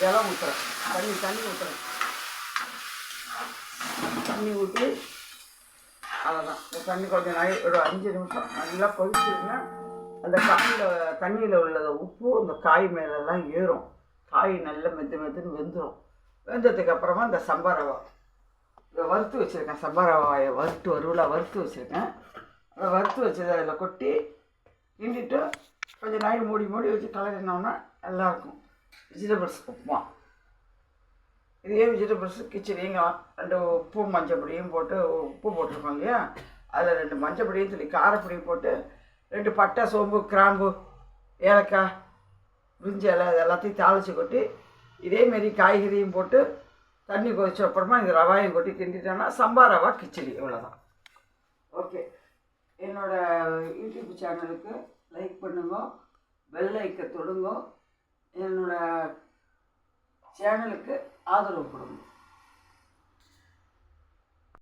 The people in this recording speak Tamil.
ஜலம் ஊற்றுறேன் தண்ணி தண்ணி ஊற்றுறேன் தண்ணி ஊற்றி அவ்வளோதான் இந்த தண்ணி கொஞ்சம் நாய் ஒரு அஞ்சு நிமிஷம் நல்லா கொதிச்சுருங்க அந்த காயில் தண்ணியில் உள்ளத உப்பு அந்த காய் மேலெல்லாம் ஏறும். காய் நல்லா மெத்து மெத்துன்னு வெந்துடும் வெந்ததுக்கு அப்புறமா இந்த சம்பா ரவா. இதை வறுத்து வச்சுருக்கேன். சம்பா ரவாயை வறுத்து வருவலாக வறுத்து வச்சுருக்கேன். அதை வறுத்து வச்சதை அதில் கொட்டி கிண்டிட்டு கொஞ்சம் நாய் மூடி மூடி வச்சு கலரினோன்னா நல்லாயிருக்கும். வெஜிடபிள்ஸ் உப்புமா. இதே வெஜிடபிள்ஸ் கிச்சடியும் ரெண்டு உப்பு மஞ்சள் பொடியும் போட்டு உப்பு போட்டிருக்கோம் இல்லையா? அதில் ரெண்டு மஞ்சள் பொடியும் சொல்லி காரப்பொடியும் போட்டு ரெண்டு பட்டை சோம்பு கிராம்பு ஏலக்காய் பிரிஞ்சி இலை இது எல்லாத்தையும் தாளித்து கொட்டி இதேமாரி காய்கறியும் போட்டு தண்ணி கொதிச்ச அப்புறமா இந்த ரவாயும் கொட்டி கிண்டிட்டோன்னா சம்பா ரவா கிச்சடி இவ்வளோதான் ஓகே என்னோடய யூடியூப் சேனலுக்கு லைக் பண்ணுங்க. பெல் ஐக்க தொடுங்க. சேனலுக்கு ஆதரவு கொடுங்க.